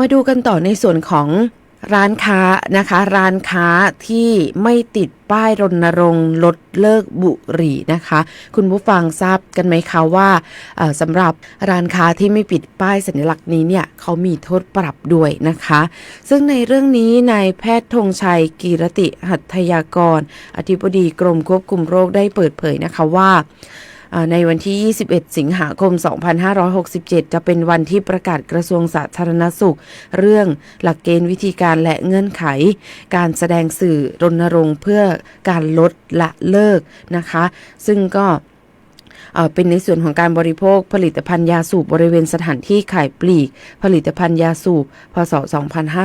มาดูกันต่อในส่วนของร้านค้านะคะ ร้านค้าที่ไม่ติดป้ายรณรงค์ลดเลิกบุหรี่นะคะ คุณผู้ฟังทราบกันไหมคะว่าสำหรับร้านค้าที่ไม่ปิดป้ายสัญลักษณ์นี้เนี่ยเขามีโทษปรับด้วยนะคะ ซึ่งในเรื่องนี้นายแพทย์ธงชัยกีรติหัตถยากร อธิบดีกรมควบคุมโรคได้เปิดเผยนะคะว่า ในวันที่ 21 สิงหาคม 2567 จะเป็นวันที่ประกาศกระทรวงสาธารณสุข เรื่องหลักเกณฑ์วิธีการและเงื่อนไข การแสดงสื่อรณรงค์เพื่อการลดละเลิกนะคะ ซึ่งก็ เป็นในส่วนของการบริโภคผลิตภัณฑ์ยาสูบบริเวณสถานที่ขายปลีก ผลิตภัณฑ์ยาสูบ พศ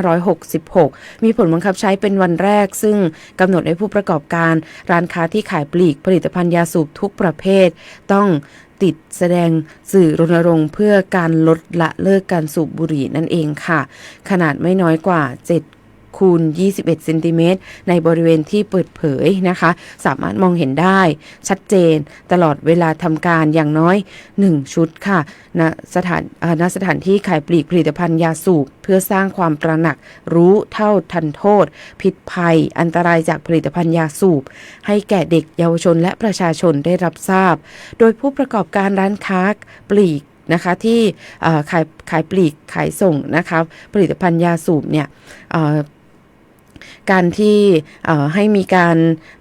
2566 มีผลบังคับใช้เป็นวันแรก ซึ่งกำหนดให้ผู้ประกอบการร้านค้าที่ขายปลีก ผลิตภัณฑ์ยาสูบทุกประเภท ต้องติดแสดงสื่อรณรงค์เพื่อการลดละเลิกการสูบบุหรี่นั่นเองค่ะ ขนาดไม่น้อยกว่า 7 คูณ 21เซนติเมตรในบริเวณที่เปิดเผยนะคะ สามารถมองเห็นได้ชัดเจนตลอดเวลาทำการอย่างน้อย 1 ชุดค่ะณสถานอ่าณสถานที่ขายปลีกผลิตภัณฑ์ยาสูบ เพื่อสร้างความตระหนักรู้เท่าทันโทษผิดภัย อันตรายจากผลิตภัณฑ์ยาสูบ ให้แก่เด็กเยาวชนและประชาชนได้รับทราบ โดยผู้ประกอบการร้านค้าปลีกนะคะที่ขายขายปลีกขายส่งนะคะผลิตภัณฑ์ยาสูบเนี่ย การที่ให้มีการ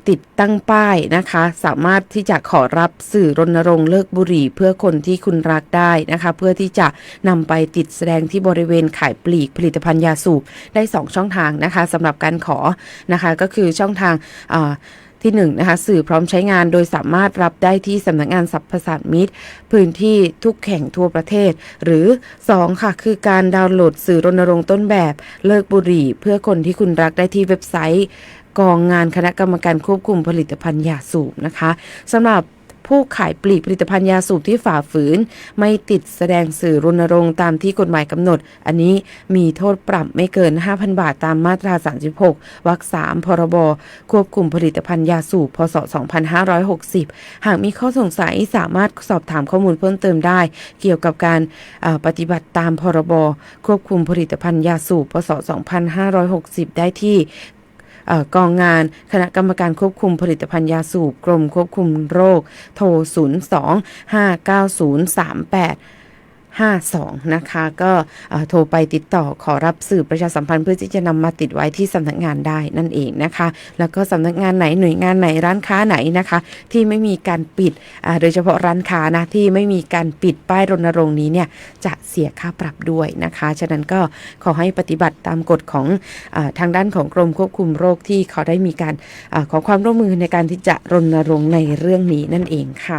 ติดตั้งป้ายนะคะ สามารถที่จะขอรับสื่อรณรงค์เลิกบุหรี่ เพื่อคนที่คุณรักได้นะคะ เพื่อที่จะนำไปติดแสดงที่บริเวณขายปลีกผลิตภัณฑ์ยาสูบได้ 2 ช่องทางนะคะสำหรับการขอนะคะก็คือช่องทางอ่า ที่1นงนะคะสื่อพร้อมใช้งานโดยสามารถรับได้ที่สำนักงานสรรพสานมิตร พื้นที่ทุกแห่งทั่วประเทศ หรือ 2 ค่ะ คือการดาวน์โหลดสื่อรณรงค์ต้นแบบเลิกบุหรี่ เพื่อคนที่คุณรักได้ที่เว็บไซต์ กองงานคณะกรรมการควบคุมผลิตภัณฑ์ยาสูบนะคะสำหรับ ผู้ขายปลีกผลิตภัณฑ์ยาสูบที่ฝ่าฝืน ไม่ติดแสดงสื่อรณรงค์ตามที่กฎหมายกำหนด อันนี้มีโทษปรับไม่เกิน 5,000 บาทตามมาตรา 36 วรรค 3 พรบ ควบคุมผลิตภัณฑ์ยาสูบ พศ 2560 หากมีข้อสงสัยสามารถสอบถามข้อมูลเพิ่มเติมได้ เกี่ยวกับการปฏิบัติตามพรบ ควบคุมผลิตภัณฑ์ยาสูบ พศ 2560 ได้ที่ กองงานคณะกรรมการควบคุมผลิตภัณฑ์ยาสูบกรมควบคุมโรค โทร 02 590 38 52 นะคะ ก็โทรไปติดต่อขอรับสื่อประชาสัมพันธ์เพื่อที่จะนำมาติดไว้ที่สำนักงานได้นั่นเองนะคะ แล้วก็สำนักงานไหนหน่วยงานไหนร้านค้าไหนนะคะ ที่ไม่มีการปิดโดยเฉพาะร้านค้านะที่ไม่มีการปิดป้ายรณรงค์นี้เนี่ยจะเสียค่าปรับด้วยนะคะ ฉะนั้นก็ขอให้ปฏิบัติตามกฎของอทางด้านของกรมควบคุมโรคที่เขาได้มีการอขอความร่วมมือในการที่จะรณรงค์ในเรื่องนี้นั่นเองค่ะ